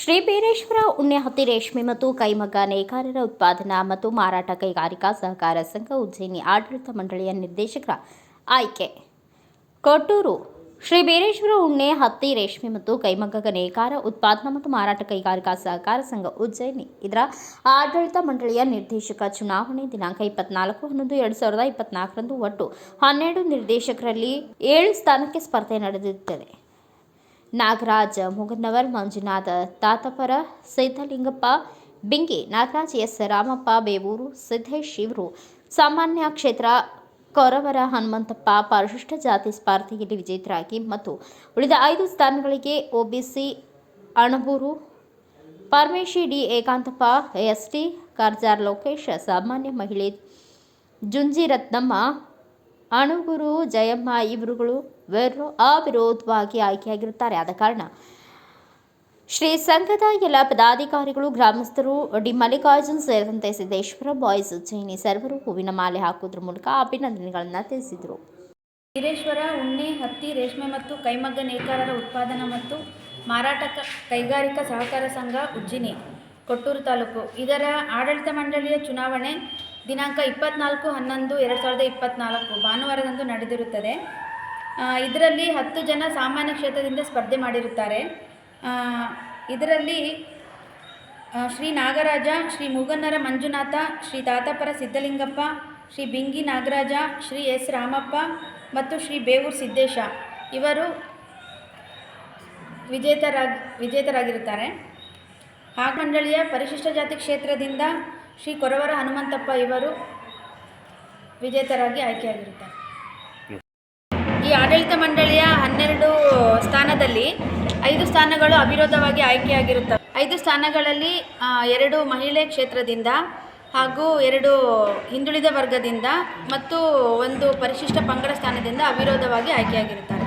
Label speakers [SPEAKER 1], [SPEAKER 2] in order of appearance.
[SPEAKER 1] ಶ್ರೀ ಬೀರೇಶ್ವರ ಉಣ್ಣೆ ಹತ್ತಿ ರೇಷ್ಮೆ ಮತ್ತು ಕೈಮಗ್ಗ ನೇಕಾರರ ಉತ್ಪಾದನಾ ಮತ್ತು ಮಾರಾಟ ಕೈಗಾರಿಕಾ ಸಹಕಾರ ಸಂಘ ಉಜ್ಜಯಿನಿ ಆಡಳಿತ ಮಂಡಳಿಯ ನಿರ್ದೇಶಕರ ಆಯ್ಕೆ. ಕೊಟ್ಟೂರು, ಶ್ರೀ ಬೀರೇಶ್ವರ ಉಣ್ಣೆ ಹತ್ತಿ ರೇಷ್ಮೆ ಮತ್ತು ಕೈಮಗ್ಗ ನೇಕಾರ ಉತ್ಪಾದನಾ ಮತ್ತು ಮಾರಾಟ ಕೈಗಾರಿಕಾ ಸಹಕಾರ ಸಂಘ ಉಜ್ಜಯಿನಿ. ಇದರ ಆಡಳಿತ ಮಂಡಳಿಯ ನಿರ್ದೇಶಕ ಚುನಾವಣೆ ದಿನಾಂಕ ಇಪ್ಪತ್ನಾಲ್ಕು ಹನ್ನೊಂದು ಎರಡು ಸಾವಿರದ ಇಪ್ಪತ್ನಾಲ್ಕರಂದು ಒಟ್ಟು ಹನ್ನೆರಡು ನಿರ್ದೇಶಕರಲ್ಲಿ ಏಳು ಸ್ಥಾನಕ್ಕೆ ಸ್ಪರ್ಧೆ ನಡೆದಿರುತ್ತದೆ ನಾಗರಾಜ್ ಮುಗನ್ನವರ್ ಮಂಜುನಾಥ, ತಾತಪರ, ಸಿದ್ಧಲಿಂಗಪ್ಪ, ಬಿಂಗಿ, ನಾಗರಾಜ್, ಎಸ್. ರಾಮಪ್ಪ, ಬೇವೂರು, ಸಿದ್ದೇಶ್ ಇವರು. ಸಾಮಾನ್ಯ ಕ್ಷೇತ್ರ, ಕೊರವರ ಹನುಮಂತಪ್ಪ, ಪರಿಶಿಷ್ಟ ಜಾತಿ ಸ್ಪರ್ಧೆಯಲ್ಲಿ ವಿಜೇತರಾಗಿ ಮತ್ತು ಉಳಿದ ಐದು ಸ್ಥಾನಗಳಿಗೆ OBC Anaburu Paramesh D Ekantappa, S T, Karjar Lokesh, ಸಾಮಾನ್ಯ ಮಹಿಳೆ ಜುಂಜಿ ರತ್ನಮ್ಮ ಅಣುಗುರು ಜಯಮ್ಮ ಇವರುಗಳು ವಿರೋ ಅವಿರೋಧವಾಗಿ ಆಯ್ಕೆಯಾಗಿರುತ್ತಾರೆ. ಆದ ಕಾರಣ ಶ್ರೀ ಸಂಘದ ಎಲ್ಲ ಪದಾಧಿಕಾರಿಗಳು, ಗ್ರಾಮಸ್ಥರು, ಡಿ ಮಲ್ಲಿಕಾರ್ಜುನ್ ಸೇರಿದಂತೆ ಸಿದ್ದೇಶ್ವರ ಬಾಯ್ಸ್ ಉಜ್ಜಯಿನಿ ಸರ್ವರು ಹೂವಿನ ಮಾಲೆ ಹಾಕುವುದರ ಮೂಲಕ ಅಭಿನಂದನೆಗಳನ್ನು ತಿಳಿಸಿದರು.
[SPEAKER 2] ವೀರೇಶ್ವರ ಉಣ್ಣೆ, ಹತ್ತಿ, ರೇಷ್ಮೆ ಮತ್ತು ಕೈಮಗ್ಗ ನೇಕಾರರ ಉತ್ಪಾದನಾ ಮತ್ತು ಮಾರಾಟ ಕೈಗಾರಿಕಾ ಸಹಕಾರ ಸಂಘ ಉಜ್ಜಿನಿ, ಕೊಟ್ಟೂರು ತಾಲೂಕು. ಇದರ ಆಡಳಿತ ಮಂಡಳಿಯ ಚುನಾವಣೆ ದಿನಾಂಕ ಇಪ್ಪತ್ನಾಲ್ಕು ಹನ್ನೊಂದು, ಎರಡು ಸಾವಿರದ ಇಪ್ಪತ್ನಾಲ್ಕು. ಭಾನುವಾರದಂದು ನಡೆದಿರುತ್ತದೆ. ಇದರಲ್ಲಿ ಹತ್ತು ಜನ ಸಾಮಾನ್ಯ ಕ್ಷೇತ್ರದಿಂದ ಸ್ಪರ್ಧೆ ಮಾಡಿರುತ್ತಾರೆ. ಇದರಲ್ಲಿ ಶ್ರೀ ನಾಗರಾಜ, ಶ್ರೀ ಮುಗನ್ನರ ಮಂಜುನಾಥ, ಶ್ರೀ ತಾತಪರ ಸಿದ್ದಲಿಂಗಪ್ಪ ಶ್ರೀ ಬಿಂಗಿ ನಾಗರಾಜ, ಶ್ರೀ ಎಸ್ ರಾಮಪ್ಪ ಮತ್ತು ಶ್ರೀ ಬೇವೂರು ಸಿದ್ದೇಶ. ಇವರು ವಿಜೇತರಾಗಿ, ವಿಜೇತರಾಗಿರುತ್ತಾರೆ. ಹಾಗ ಮಂಡಳಿಯ ಪರಿಶಿಷ್ಟ ಜಾತಿ ಕ್ಷೇತ್ರದಿಂದ ಶ್ರೀ ಕೊರವರ ಹನುಮಂತಪ್ಪ ಇವರು ವಿಜೇತರಾಗಿ ಆಯ್ಕೆಯಾಗಿರುತ್ತಾರೆ. ಈ ಆಡಳಿತ ಮಂಡಳಿಯ ಹನ್ನೆರಡು ಸ್ಥಾನದಲ್ಲಿ ಐದು ಸ್ಥಾನಗಳು ಅವಿರೋಧವಾಗಿ ಆಯ್ಕೆಯಾಗಿರುತ್ತವೆ. ಐದು ಸ್ಥಾನಗಳಲ್ಲಿ ಎರಡು ಮಹಿಳೆ ಕ್ಷೇತ್ರದಿಂದ ಹಾಗೂ ಎರಡು ಹಿಂದುಳಿದ ವರ್ಗದಿಂದ ಮತ್ತು ಒಂದು ಪರಿಶಿಷ್ಟ ಪಂಗಡ ಸ್ಥಾನದಿಂದ ಅವಿರೋಧವಾಗಿ ಆಯ್ಕೆಯಾಗಿರುತ್ತಾರೆ.